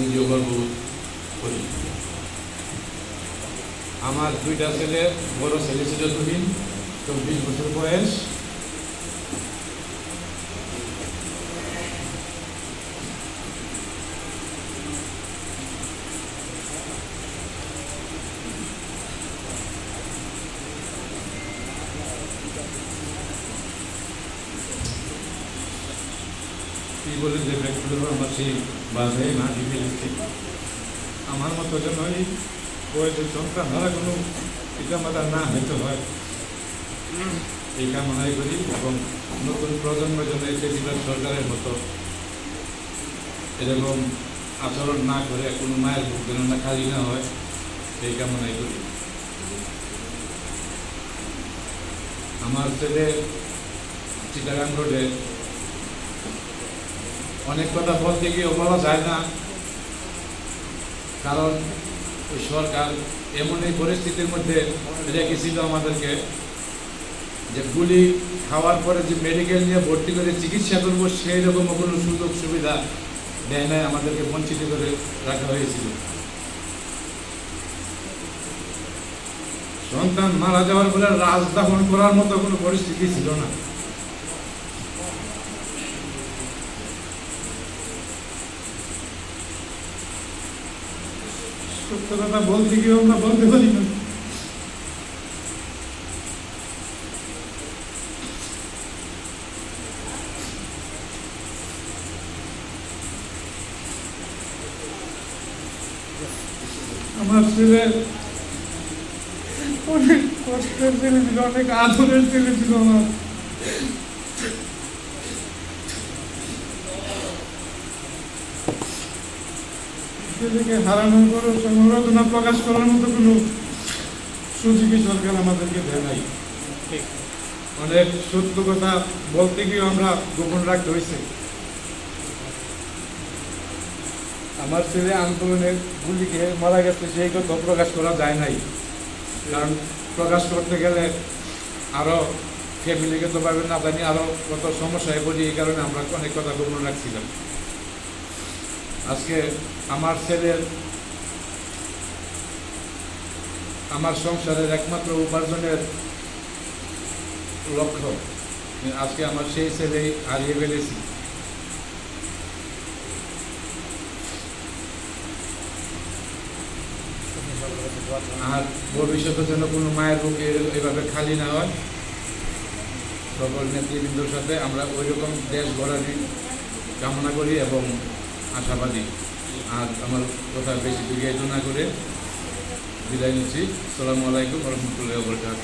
নিজেও গর্ববোধ করি। আমার দুইটা ছেলে, বড় ছেলে ছিল তুহিন চব্বিশ বছর বয়স। বলে যে ব্যক্তিগুলো আমার সেই বাধে না দিতে যাচ্ছি আমার মতো যেন এই বয়সের সন্তান হারা কোনো পিতামাতা না হইতে হয়। এই কামনাই করি এবং নতুন প্রজন্ম যেন এই বেশিরভাগ সরকারের মতো এরকম আচরণ না করে, কোনো মায়ের বুক যেন না খালি না হয়, এই কামনাই করি। আমার ছেলে, চিটাগাং রোডে অনেক কথা বলতে গিয়েও বলা যায় না। কারণ ওই সরকার এমন এই পরিস্থিতির মধ্যে রেখেছিল আমাদেরকে যে গুলি খাওয়ার পরে যে মেডিকেল নিয়ে ভর্তি করে চিকিৎসা করব সেই রকম কোনো সুযোগ সুবিধা দেয় নাই আমাদেরকে বঞ্চিত করে রাখা হয়েছিল। সন্তান মারা যাওয়ার পরে রাজদাহন করার মতো কোনো পরিস্থিতি ছিল না। সত্য বলতে গিয়েও আমরা বলতে পারি না। আমার ছেলে অনেক কষ্টের ছেলে ছিল, অনেক আদরের ছেলে ছিল আমার। ছেলেকে হারানোর পর সংবর্ধনা প্রকাশ করার মতো কোনো সুযোগই সরকার আমাদেরকে দেয় নাই। অনেক সত্য কথা বলতে গিয়েও আমরা গোপন রাখতে হয়েছে। আমার ছেলে আন্দোলনের গুলিকে মারা গেছে সেই কথা প্রকাশ করা যায় নাই। কারণ প্রকাশ করতে গেলে আরও ফ্যামিলিকে তো পাবেন না জানি আরও কত সমস্যায় পড়ি এই কারণে আমরা অনেক কথা গোপন রাখছিলাম। আজকে আমার ছেলের, আমার সংসারের একমাত্র উপার্জনের লক্ষ্য। আজকে আমার সেই ছেলেই হারিয়ে ফেলেছি। আর ভবিষ্যতে যেন কোনো মায়ের বুক এভাবে খালি না হয়, সকল নেতৃবৃন্দর সাথে আমরা ওই রকম দেশ গড়ানি কামনা করি এবং আশাবাদী আর আমার কথা বেশি দীর্ঘায়িত না করে বিদায় নিচ্ছি। সালামু আলাইকুম রহমতুল্লাহ বরকাত